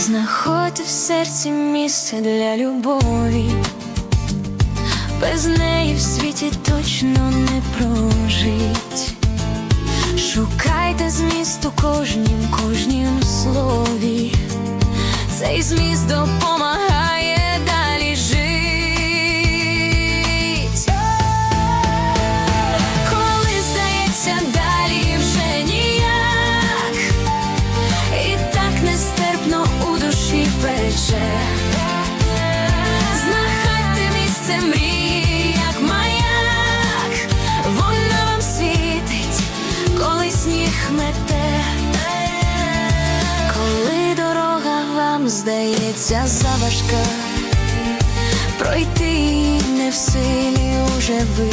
Знаходьте в серці місце для любові, без неї в світі точно не прожить. Шукайте зміст у кожнім, кожнім слові. Цей зміст допомагає пече. Знаходьте місце мрії, як маяк, вона вам світить, коли сніг мете, коли дорога вам здається заважка, пройти не в силі уже ви.